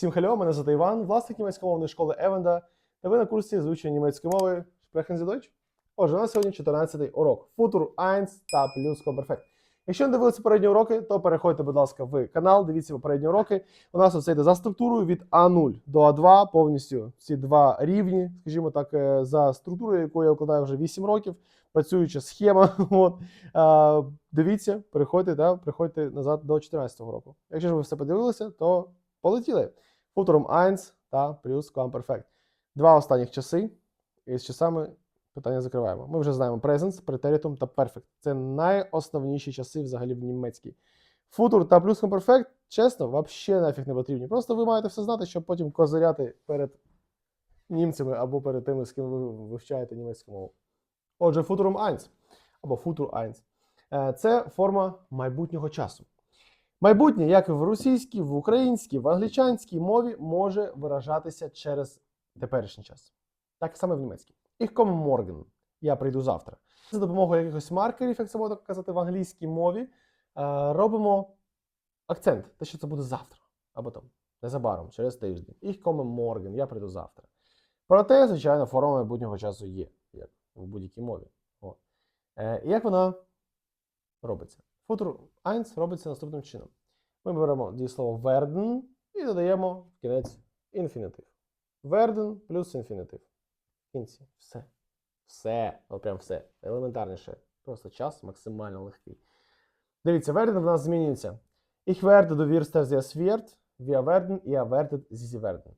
Всім хальо, мене звати Іван, власник німецькомовної школи Евенда, та ви на курсі звучення німецької мови Sprechen Sie? Отже, у нас сьогодні 14-й урок Futur 1 та плюс Perfect. Якщо не дивилися попередні уроки, то переходьте, будь ласка, в канал, дивіться попередні уроки. У нас все йде за структурою від А0 до А2, повністю ці два рівні, скажімо так, е, за структурою, яку я викладаю вже 8 років, працююча схема. От. Дивіться, переходьте та приходьте назад до 14-го року. Якщо ж ви все подивилися, то полетіли. Futurum 1 та плюс Perfect. Два останніх часи. І з часами питання закриваємо. Ми вже знаємо Presence, Preteritum та Perfect. Це найосновніші часи взагалі в німецькій. Futur та плюс Perfect, чесно, взагалі нафіг не потрібні. Просто ви маєте все знати, щоб потім козиряти перед німцями або перед тими, з ким ви вивчаєте німецьку мову. Отже, Futurum 1 або Futur 1 Е, це форма майбутнього часу. Майбутнє, як і в російській, в українській, в англічанській мові, може виражатися через теперішній час. Так само в німецькій. Ich komme. Я прийду завтра. За допомогою якихось маркерів, як це можна казати в англійській мові, е, робимо акцент, те, що це буде завтра, або там незабаром, через тиждень. Ich komme. Я прийду завтра. Проте, звичайно, форма майбутнього часу є, як в будь-якій мові. От. Е, як вона робиться? Futur 1 робиться наступним чином. Ми беремо дієслово werden і додаємо в кінець інфінітив. Werden плюс інфінітив. В кінці. Все. Все. От прям все. Елементарніше. Просто час максимально легкий. Дивіться, werden в нас змінюється. Ich werde, du wirst, er sie wird, wir werden, ihr werdet, sie werden.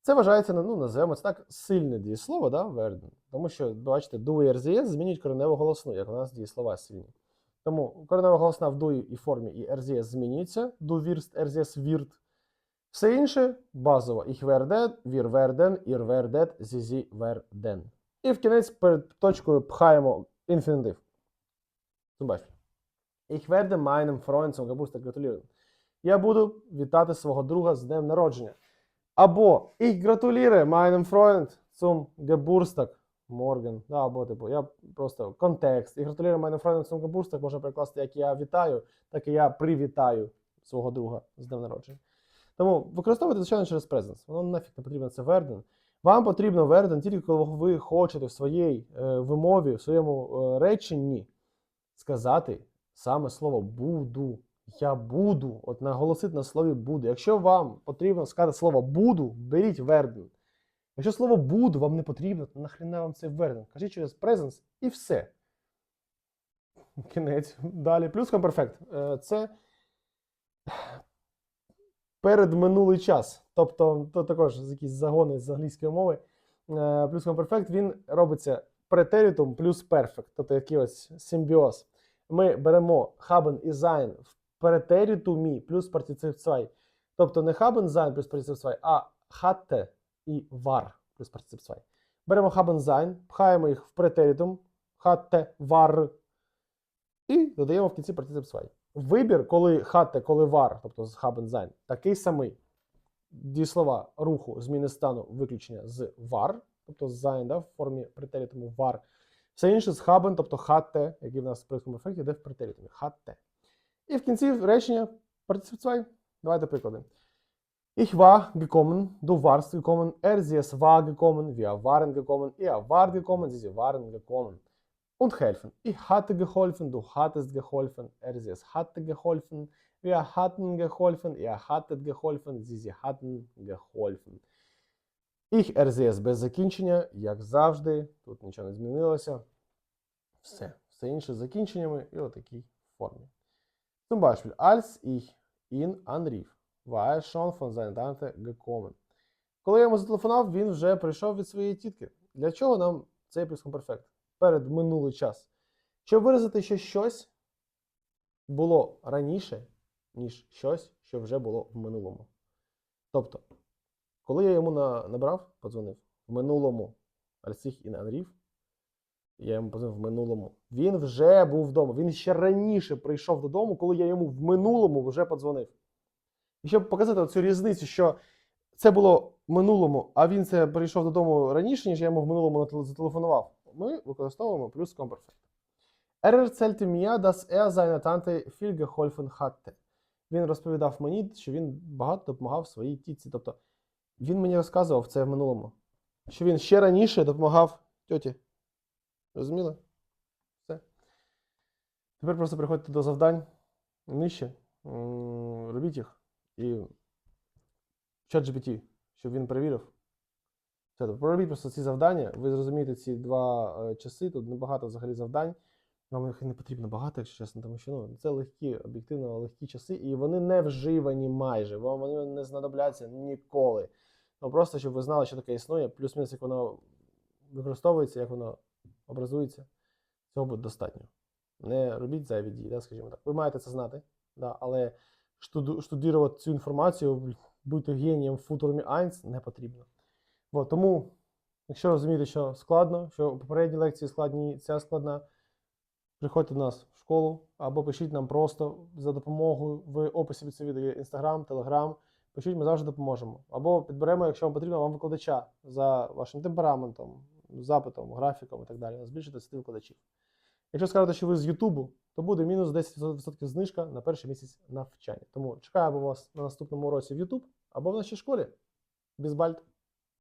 Це вважається, ну, називаємо це так, сильне дієслово, да, werden. Тому що, бачите, do і RZS змінюють кореневу голосну, як у нас дієслова сильні. Тому коренева голосна в дуї і формі і RZS змінюється. Du wirst, RZS wird. Все інше базово. Ich werde, wir werden, ihr. І в кінець перед точкою пхаємо інфінітив. Ну, бачите. Ich werde meinem Freund zum Geburtstag. Я буду вітати свого друга з днем народження. Або Ich gratuliere meinem Freund zum Geburtstag morgen. Да, або типу, я просто контекст. Ich gratuliere meinem Freund zum Geburtstag можна перекласти, як я вітаю, так і я привітаю свого друга з днем народження. Тому використовуйте, звичайно, через presence. Воно нафіг не потрібно це верден. Вам потрібно верден тільки коли ви хочете в своїй е, вимові, в своєму е, реченні сказати саме слово буду. Я буду. От наголосити на слові буду. Якщо вам потрібно сказати слово буду, беріть верден. Якщо слово буду вам не потрібно, то нахрена вам це верден? Кажіть через presence і все. Кінець. Далі. Плюс комперфект. Е, Це передминулий час. Тобто, то також якісь загони з англійської мови. Е, Плюс комперфект він робиться претерітум плюс перфект, тобто який ось симбіоз. Ми беремо haben і sein в претерітумі плюс партицip 2. Тобто не haben sein плюс партицip 2, а hatte і war плюс партицip 2. Беремо sein, пхаємо їх в претерітум, hatte, war, і додаємо в кінці партицip 2. Вибір, коли hatte, коли war, тобто з sein, такий самий. Дієслова руху зміни стану виключення з var, тобто з sein, да, в формі претерітуму var. Все інше з haben, тобто hatte, який в нас в прискому ефекті йде в претерітумі. Hatte. І в кінці речення партицip 2. Давайте приклади. Ich war gekommen, du warst gekommen, er sie es war gekommen, wir waren gekommen, er war gekommen, sie, sie waren gekommen. Und helfen. Ich hatte geholfen, du hattest geholfen, er sie es hatte geholfen, wir hatten geholfen, ihr hattet geholfen, sie, sie hatten geholfen. Ich, er sie es без закінчення, як завжди, тут нічого не змінилося. Все. Все інше з закінченнями і отакій формі. Zum Beispiel, als ich ihn anrief, War schon von seiner Tante. Коли я йому зателефонував, він вже прийшов від своєї тітки. Для чого нам цей плюскомперфект? Перед минулий час. Щоб виразити, що щось було раніше, ніж щось, що вже було в минулому. Тобто, коли я йому набрав, подзвонив в минулому, ich ihn anrief, я йому позвонив в минулому. Він вже був вдома. Він ще раніше прийшов додому, коли я йому в минулому вже подзвонив. І щоб показати цю різницю, що це було в минулому, а він це прийшов додому раніше, ніж я йому в минулому зателефонував, ми використовуємо плюс комперфект. Er erzählte mir, dass er seiner Tante viel geholfen hatte. він розповідав мені, що він багато допомагав своїй тітці. Тобто він мені розказував це в минулому, що він ще раніше допомагав тьоті. Розуміли? Все. Тепер просто приходьте до завдань нижче, робіть їх і чат GPT, щоб він перевірив. Все, проробіть просто ці завдання, ви зрозумієте ці два е, часи, тут небагато взагалі завдань. Вам їх не потрібно багато, якщо чесно, тому що ну, це легкі, об'єктивно легкі часи, і вони не вживані майже. Вам вони не знадобляться ніколи. Ну просто щоб ви знали, що таке існує, плюс-мінус, як воно використовується, як воно образується, цього буде достатньо. Не робіть зайві дії, да, скажімо так. Ви маєте це знати, да, але штуду- штудірувати цю інформацію, бути генієм в футурумі 1 не потрібно. От, тому, якщо розумієте, що складно, що попередні лекції складні, ця складна, приходьте до нас в школу або пишіть нам просто за допомогою в описі під цим відео Instagram, Telegram. Пишіть, ми завжди допоможемо. Або підберемо, якщо вам потрібно, вам викладача за вашим темпераментом, запитом, графіком і так далі. У нас більше 10 викладачів. Якщо скажете, що ви з Ютубу, то буде мінус 10% знижка на перший місяць навчання. Тому чекаємо вас на наступному уроці в YouTube або в нашій школі. Бізбальт!